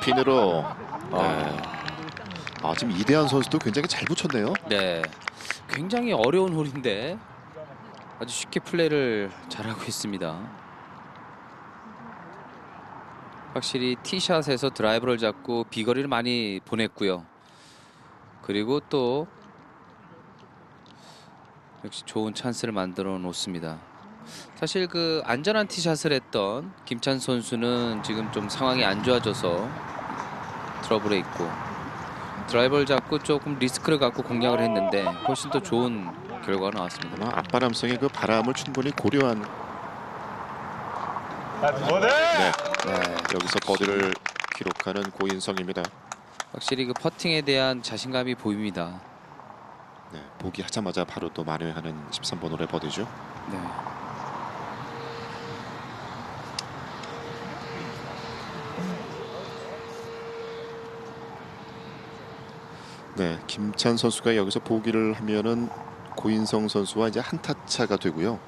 핀으로. 네. 아 지금 이대한 선수도 굉장히 잘 붙였네요. 네, 굉장히 어려운 홀인데 아주 쉽게 플레이를 잘하고 있습니다. 확실히 티샷에서 드라이버를 잡고 비거리를 많이 보냈고요. 그리고 또 역시 좋은 찬스를 만들어 놓습니다. 사실 그 안전한 티샷을 했던 김찬 선수는 지금 좀 상황이 안 좋아져서 트러블에 있고 드라이버를 잡고 조금 리스크를 갖고 공략을 했는데 훨씬 더 좋은 결과가 나왔습니다. 아마 앞바람성의 그 바람을 충분히 고려한 네. 여기서 버디를 기록하는 고인성입니다. 확실히 그 퍼팅에 대한 자신감이 보입니다. 네, 보기 하자마자 바로 또 만회하는 13번 홀의 버디죠. 네. 네, 김찬 선수가 여기서 보기를 하면은 고인성 선수와 이제 한타 차가 되고요.